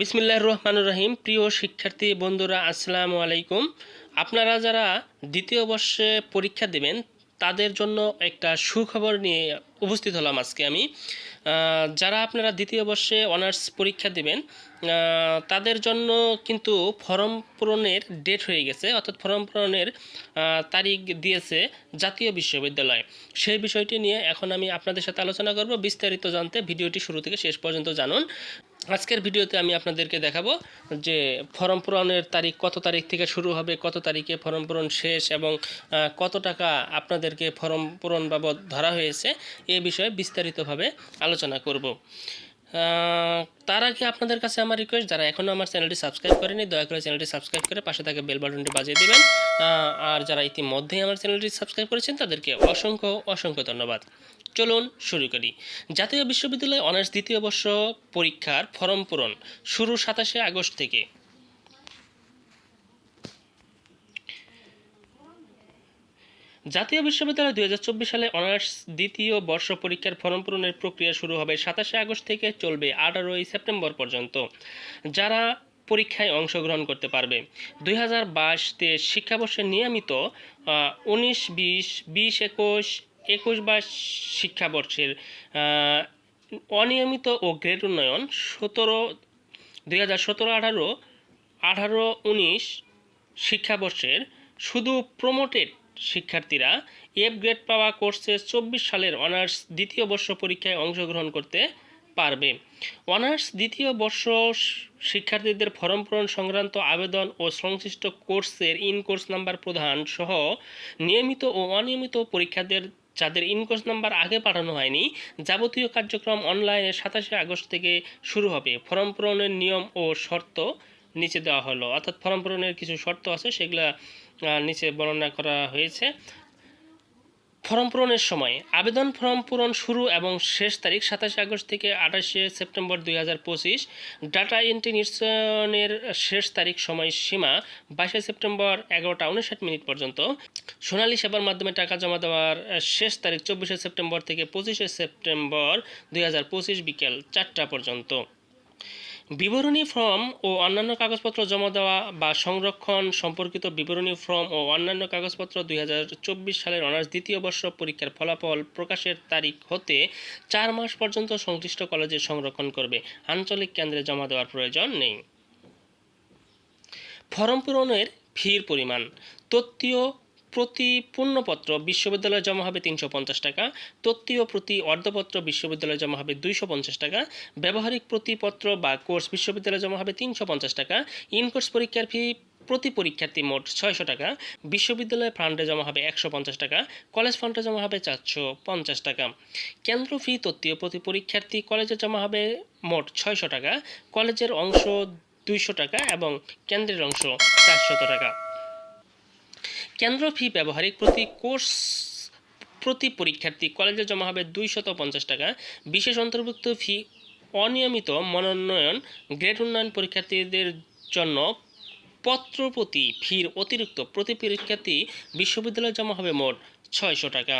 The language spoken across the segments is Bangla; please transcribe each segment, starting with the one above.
বিসমিল্লাহ রহমান রহিম। প্রিয় শিক্ষার্থী, বন্ধুরা, আসসালামু আলাইকুম। আপনারা যারা দ্বিতীয় বর্ষে পরীক্ষা দেবেন, তাদের জন্য একটা সুখবর নিয়ে উপস্থিত হলাম আজকে আমি। যারা আপনারা দ্বিতীয় বর্ষে অনার্স পরীক্ষা দেবেন তাদের জন্য কিন্তু ফর্ম পূরণের ডেট হয়ে গেছে। অর্থাৎ ফর্ম পূরণের তারিখ দিয়েছে জাতীয় বিশ্ববিদ্যালয়। সেই বিষয়টি নিয়ে এখন আমি আপনাদের সাথে আলোচনা করব। বিস্তারিত জানতে ভিডিওটি শুরু থেকে শেষ পর্যন্ত জানুন। আজকের ভিডিওতে আমি আপনাদেরকে দেখাবো যে ফর্ম পূরণের তারিখ কত তারিখ থেকে শুরু হবে, কত তারিখে ফর্ম পূরণ শেষ এবং কত টাকা আপনাদেরকে ফর্ম পূরণ বাবদ ধরা হয়েছে এ বিষয়ে বিস্তারিতভাবে আলোচনা করব। তার আগে আপনাদের কাছে আমার রিকোয়েস্ট যারা এখনও আমার চ্যানেলটি সাবস্ক্রাইব করেনি দয়া করে চ্যানেলটি সাবস্ক্রাইব করে পাশে থাকা বেল বাটনটি বাজিয়ে দেবেন। আর যারা ইতিমধ্যেই আমার চ্যানেলটি সাবস্ক্রাইব করেছেন, তাদেরকে অসংখ্য অসংখ্য ধন্যবাদ। চলুন শুরু করি। জাতীয় বিশ্ববিদ্যালয় অনার্স দ্বিতীয় বর্ষ পরীক্ষার ফর্ম পূরণ শুরু সাতাশে আগস্ট থেকে। জাতীয় বিশ্ববিদ্যালয় দুই হাজার চব্বিশ সালে অনার্স দ্বিতীয় বর্ষ পরীক্ষার ফর্ম পূরণের প্রক্রিয়া শুরু হবে সাতাশে আগস্ট থেকে চলবে আঠারোই সেপ্টেম্বর পর্যন্ত। যারা পরীক্ষায় অংশগ্রহণ করতে পারবে, দুই হাজার বাইশ শিক্ষাবর্ষে নিয়মিত উনিশ, বিশ বিশ, একুশ একুশ বাইশ শিক্ষাবর্ষের অনিয়মিত ও গ্রেড উন্নয়ন, সতেরো, দুই হাজার সতেরো, আঠারো আঠারো, উনিশ শিক্ষাবর্ষের শুধু প্রমোটেড শিক্ষার্থীরা এফ গ্রেড পাওয়া কোর্সে চব্বিশ সালের অনার্স দ্বিতীয় বর্ষ পরীক্ষায় অংশগ্রহণ করতে পারবে। অনার্স দ্বিতীয় বর্ষ শিক্ষার্থীদের ফর্ম পূরণ সংক্রান্ত আবেদন ও সংশ্লিষ্ট কোর্সের ইন কোর্স নাম্বার প্রধান সহ নিয়মিত ও অনিয়মিত পরীক্ষাদের যাদের ইনকোর্স নাম্বার আগে পাঠানো হয়নি, যাবতীয় কার্যক্রম অনলাইনে সাতাশে আগস্ট থেকে শুরু হবে। ফর্ম পূরণের নিয়ম ও শর্ত নিচে দেওয়া হলো। অর্থাৎ ফর্ম পূরণের কিছু শর্ত আছে, সেগুলো নিচে বর্ণনা করা হয়েছে। ফর্ম পূরণের সময় আবেদন ফর্ম পূরণ শুরু এবং শেষ তারিখ সাতাশে আগস্ট থেকে আঠাশে সেপ্টেম্বর দুই হাজার পঁচিশ। ডাটা এন্ট্রি নিশ্চয়নের শেষ তারিখ সময় সীমা বাইশে সেপ্টেম্বর এগারোটা উনষাট মিনিট পর্যন্ত। সোনালী সেবার মাধ্যমে টাকা জমা দেওয়ার শেষ তারিখ চব্বিশে সেপ্টেম্বর থেকে পঁচিশে সেপ্টেম্বর দুই হাজার পঁচিশ বিকেল চারটা পর্যন্ত। বিবরণী ফর্ম ও অন্যান্য কাগজপত্র জমা দেওয়া বা সংরক্ষণ সম্পর্কিত বিবরণী ফর্ম ও অন্যান্য কাগজপত্র দুই হাজার চব্বিশ সালের অনার্স দ্বিতীয় বর্ষ পরীক্ষার ফলাফল প্রকাশের তারিখ হতে চার মাস পর্যন্ত সংশ্লিষ্ট কলেজে সংরক্ষণ করবে। আঞ্চলিক কেন্দ্রে জমা দেওয়ার প্রয়োজন নেই। ফর্ম পূরণের ফির পরিমাণ তত্ত্বীয় প্রতি পূর্ণপত্র বিশ্ববিদ্যালয়ে জমা হবে তিনশো পঞ্চাশ টাকা তত্ত্বীয় প্রতি অর্ধপত্র বিশ্ববিদ্যালয়ে জমা হবে দুইশো পঞ্চাশ টাকা, ব্যবহারিক প্রতিপত্র বা কোর্স বিশ্ববিদ্যালয়ে জমা হবে তিনশো পঞ্চাশ টাকা ইন কোর্স পরীক্ষার ফি প্রতি পরীক্ষার্থী মোট ছয়শো টাকা, বিশ্ববিদ্যালয় ফান্ডে জমা হবে একশো পঞ্চাশ টাকা, কলেজ ফান্ডে জমা হবে চারশো পঞ্চাশ টাকা। কেন্দ্র ফি তত্ত্বীয় প্রতি পরীক্ষার্থী কলেজে জমা হবে মোট ছয়শো টাকা, কলেজের অংশ দুইশো টাকা এবং কেন্দ্রের অংশ চারশত টাকা। কেন্দ্র ফি ব্যবহারিক প্রতি কোর্স, প্রতি পরীক্ষার্থী কলেজে জমা হবে দুইশত পঞ্চাশ টাকা। বিশেষ অন্তর্ভুক্ত ফি অনিয়মিত মনোনয়ন, গ্রেড উন্নয়ন পরীক্ষার্থীদের জন্য পত্রপ্রতি ফির অতিরিক্ত। প্রতি পরীক্ষার্থী বিশ্ববিদ্যালয়ে জমা হবে মোট ছয়শো টাকা।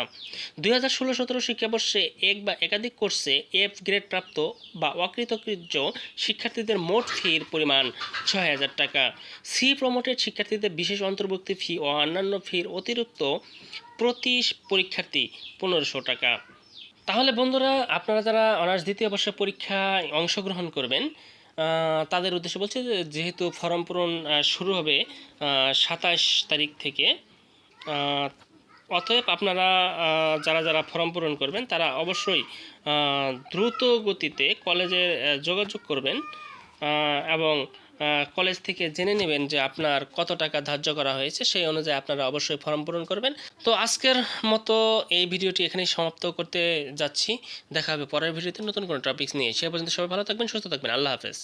দুই হাজার ষোলো সতেরো শিক্ষাবর্ষে এক বা একাধিক কোর্সে এফ গ্রেড প্রাপ্ত বা অকৃতকৃত শিক্ষার্থীদের মোট ফির পরিমাণ ছয় হাজার টাকা। সি প্রমোটেড শিক্ষার্থীদের বিশেষ অন্তর্ভুক্তি ফি ও অন্যান্য ফির অতিরিক্ত প্রতি পরীক্ষার্থী পনেরোশো টাকা। তাহলে বন্ধুরা, আপনারা যারা অনার্স দ্বিতীয় বর্ষের পরীক্ষায় অংশগ্রহণ করবেন তাদের উদ্দেশ্যে বলছে যেহেতু ফর্ম পূরণ শুরু হবে সাতাশ তারিখ থেকে অতএব আপনারা যারা যারা ফর্ম পূরণ করবেন, তারা অবশ্যই দ্রুত গতিতে কলেজে যোগাযোগ করবেন এবং কলেজ থেকে জেনে নেবেন যে আপনার কত টাকা ধার্য করা হয়েছে, সেই অনুযায়ী আপনারা অবশ্যই ফর্ম পূরণ করবেন। তো আজকের মতো এই ভিডিওটি এখানেই সমাপ্ত করতে যাচ্ছি। দেখা হবে পরের ভিডিওতে নতুন কোনো টপিকস নিয়ে। সে পর্যন্ত সবাই ভালো থাকবেন, সুস্থ থাকবেন। আল্লাহ হাফেজ।